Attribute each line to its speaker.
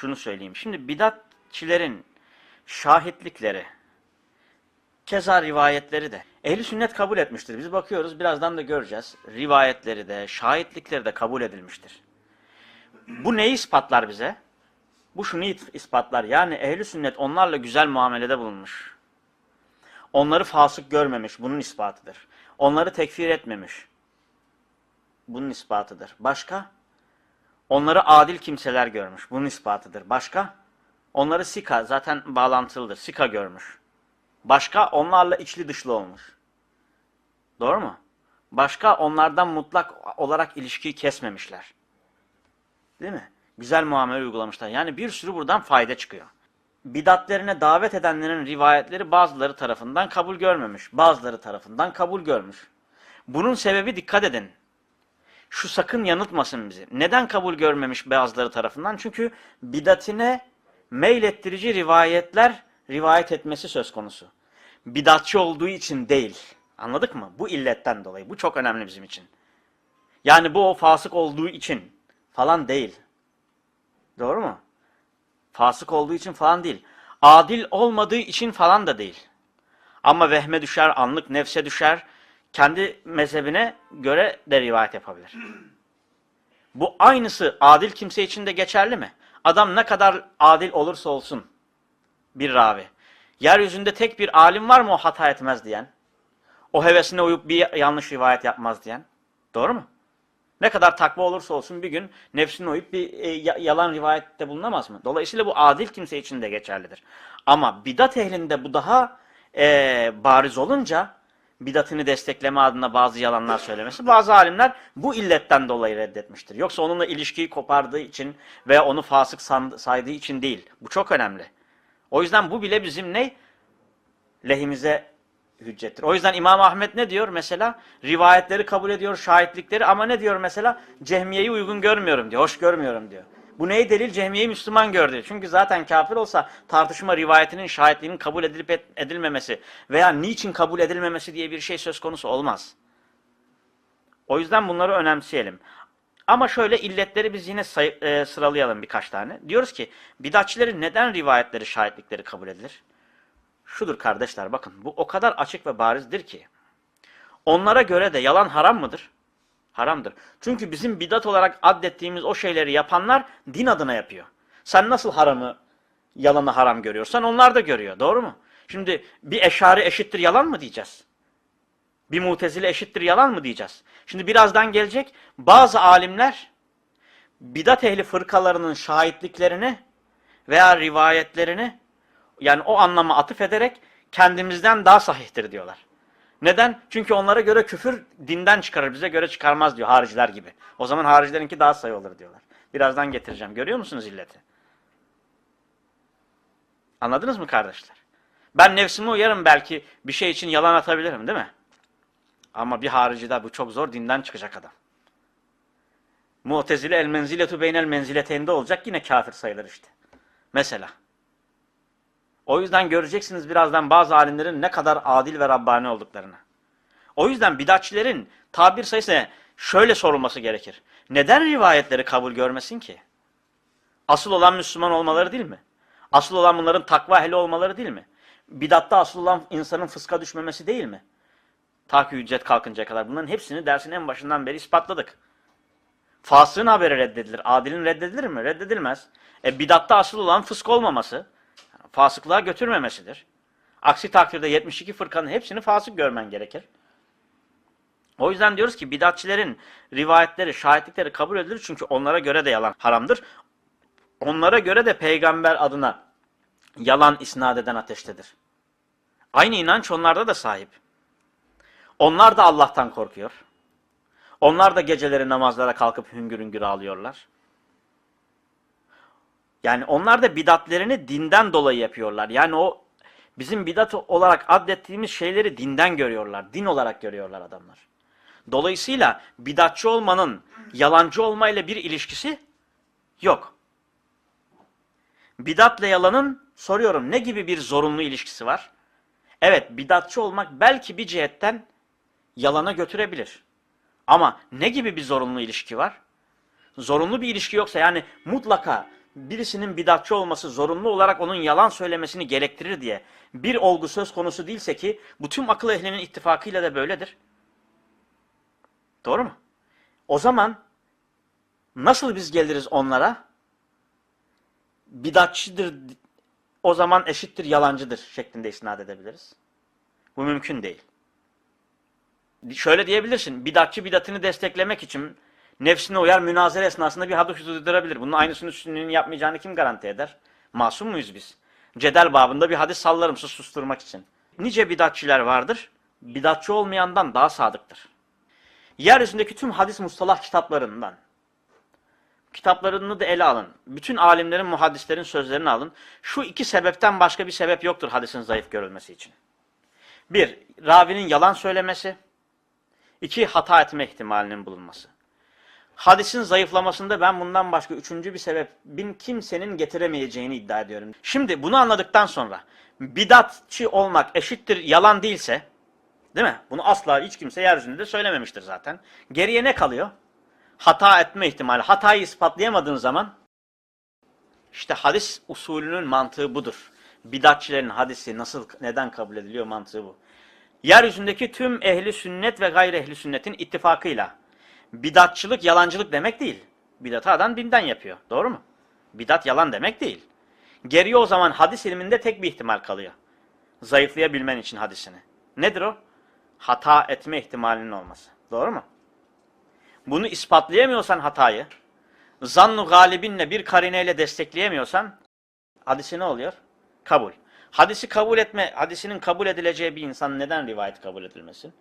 Speaker 1: şunu söyleyeyim. Şimdi bidatçilerin şahitlikleri, keza rivayetleri de ehli sünnet kabul etmiştir. Biz bakıyoruz birazdan da göreceğiz. Rivayetleri de, şahitlikleri de kabul edilmiştir. Bu neyi ispatlar bize? Bu şunu ispatlar. Yani ehli sünnet onlarla güzel muamelede bulunmuş. Onları fasık görmemiş. Bunun ispatıdır. Onları tekfir etmemiş. Bunun ispatıdır. Başka? Onları adil kimseler görmüş. Bunun ispatıdır. Başka? Onları sika zaten bağlantılıdır. Sika görmüş. Başka? Onlarla içli dışlı olmuş. Doğru mu? Başka? Onlardan mutlak olarak ilişkiyi kesmemişler. Değil mi? Güzel muamele uygulamışlar. Yani bir sürü buradan fayda çıkıyor. Bidatlerine davet edenlerin rivayetleri bazıları tarafından kabul görmemiş. Bazıları tarafından kabul görmüş. Bunun sebebi dikkat edin. Şu sakın yanıltmasın bizi. Neden kabul görmemiş bazıları tarafından? Çünkü bidatine meylettirici rivayetler rivayet etmesi söz konusu. Bidatçı olduğu için değil. Anladık mı? Bu illetten dolayı. Bu çok önemli bizim için. Yani bu o fasık olduğu için falan değil. Doğru mu? Fasık olduğu için falan değil. Adil olmadığı için falan da değil. Ama vehme düşer, anlık nefse düşer, kendi mezhebine göre de rivayet yapabilir. Bu aynısı adil kimse için de geçerli mi? Adam ne kadar adil olursa olsun bir ravi. Yeryüzünde tek bir alim var mı o hata etmez diyen? O hevesine uyup bir yanlış rivayet yapmaz diyen? Doğru mu? Ne kadar takva olursa olsun bir gün nefsine uyup bir e, yalan rivayette bulunamaz mı? Dolayısıyla bu adil kimse için de geçerlidir. Ama bidat ehlinde bu daha e, bariz olunca bidatını destekleme adına bazı yalanlar söylemesi, bazı alimler bu illetten dolayı reddetmiştir. Yoksa onunla ilişkiyi kopardığı için veya onu fasık saydığı için değil. Bu çok önemli. O yüzden bu bile bizim ne? Lehimize hüccettir. O yüzden İmam Ahmet ne diyor mesela? Rivayetleri kabul ediyor, şahitlikleri ama ne diyor mesela? Cehmiye'yi uygun görmüyorum diyor, hoş görmüyorum diyor. Bu neyi delil? Cehmiye'yi Müslüman gördü. Çünkü zaten kafir olsa tartışma rivayetinin, şahitliğinin kabul edilip edilmemesi veya niçin kabul edilmemesi diye bir şey söz konusu olmaz. O yüzden bunları önemseyelim. Ama şöyle illetleri biz yine say- e, sıralayalım birkaç tane. Diyoruz ki bidatçilerin neden rivayetleri, şahitlikleri kabul edilir? Şudur kardeşler bakın bu o kadar açık ve barizdir ki. Onlara göre de yalan haram mıdır? Haramdır. Çünkü bizim bidat olarak addettiğimiz o şeyleri yapanlar din adına yapıyor. Sen nasıl haramı, yalanı haram görüyorsan onlar da görüyor. Doğru mu? Şimdi bir eşari eşittir yalan mı diyeceğiz? Bir mutezile eşittir yalan mı diyeceğiz? Şimdi birazdan gelecek bazı alimler bidat ehli fırkalarının şahitliklerini veya rivayetlerini yani o anlama atıf ederek kendimizden daha sahihtir diyorlar. Neden? Çünkü onlara göre küfür dinden çıkarır, bize göre çıkarmaz diyor hariciler gibi. O zaman haricilerinki daha sayı olur diyorlar. Birazdan getireceğim. Görüyor musunuz illeti? Anladınız mı kardeşler? Ben nefsime uyarım belki bir şey için yalan atabilirim değil mi? Ama bir haricide bu çok zor dinden çıkacak adam. Mu'tezile el menziletu beynel menzileteyinde olacak yine kafir sayılır işte. Mesela. O yüzden göreceksiniz birazdan bazı alimlerin ne kadar adil ve Rabbani olduklarını. O yüzden bidatçilerin tabir sayısı şöyle sorulması gerekir. Neden rivayetleri kabul görmesin ki? Asıl olan Müslüman olmaları değil mi? Asıl olan bunların takva ehli olmaları değil mi? Bidatta asıl olan insanın fıska düşmemesi değil mi? Ta ki hüccet kalkıncaya kadar. Bunların hepsini dersin en başından beri ispatladık. Fasığın haberi reddedilir. Adilin reddedilir mi? Reddedilmez. E bidatta asıl olan fısk olmaması fasıklığa götürmemesidir. Aksi takdirde 72 fırkanın hepsini fasık görmen gerekir. O yüzden diyoruz ki bidatçilerin rivayetleri, şahitlikleri kabul edilir çünkü onlara göre de yalan haramdır. Onlara göre de peygamber adına yalan isnat eden ateştedir. Aynı inanç onlarda da sahip. Onlar da Allah'tan korkuyor. Onlar da geceleri namazlara kalkıp hüngür hüngür ağlıyorlar. Yani onlar da bidatlerini dinden dolayı yapıyorlar. Yani o bizim bidat olarak addettiğimiz şeyleri dinden görüyorlar. Din olarak görüyorlar adamlar. Dolayısıyla bidatçı olmanın yalancı olmayla bir ilişkisi yok. Bidatla yalanın soruyorum ne gibi bir zorunlu ilişkisi var? Evet bidatçı olmak belki bir cihetten yalana götürebilir. Ama ne gibi bir zorunlu ilişki var? Zorunlu bir ilişki yoksa yani mutlaka birisinin bidatçı olması zorunlu olarak onun yalan söylemesini gerektirir diye bir olgu söz konusu değilse ki bu tüm akıl ehlinin ittifakıyla da böyledir. Doğru mu? O zaman nasıl biz geliriz onlara? Bidatçıdır o zaman eşittir yalancıdır şeklinde isnat edebiliriz. Bu mümkün değil. Şöyle diyebilirsin. Bidatçı bidatını desteklemek için nefsine uyar münazere esnasında bir hadis uydurabilir. Bunun aynısını üstünlüğünün yapmayacağını kim garanti eder? Masum muyuz biz? Cedel babında bir hadis sallarım sus susturmak için. Nice bidatçiler vardır. Bidatçı olmayandan daha sadıktır. Yeryüzündeki tüm hadis mustalah kitaplarından, kitaplarını da ele alın. Bütün alimlerin, muhaddislerin sözlerini alın. Şu iki sebepten başka bir sebep yoktur hadisin zayıf görülmesi için. Bir, ravinin yalan söylemesi. İki, hata etme ihtimalinin bulunması. Hadisin zayıflamasında ben bundan başka üçüncü bir sebebin kimsenin getiremeyeceğini iddia ediyorum. Şimdi bunu anladıktan sonra bidatçı olmak eşittir yalan değilse, değil mi? Bunu asla hiç kimse yeryüzünde de söylememiştir zaten. Geriye ne kalıyor? Hata etme ihtimali. Hatayı ispatlayamadığın zaman işte hadis usulünün mantığı budur. Bidatçilerin hadisi nasıl, neden kabul ediliyor mantığı bu. Yeryüzündeki tüm ehli sünnet ve gayri ehli sünnetin ittifakıyla bidatçılık yalancılık demek değil. Bidatı adam dinden yapıyor. Doğru mu? Bidat yalan demek değil. Geriye o zaman hadis ilminde tek bir ihtimal kalıyor. Zayıflayabilmen için hadisini. Nedir o? Hata etme ihtimalinin olması. Doğru mu? Bunu ispatlayamıyorsan hatayı, zannu galibinle bir karineyle destekleyemiyorsan hadisi ne oluyor? Kabul. Hadisi kabul etme, hadisinin kabul edileceği bir insan neden rivayet kabul edilmesin?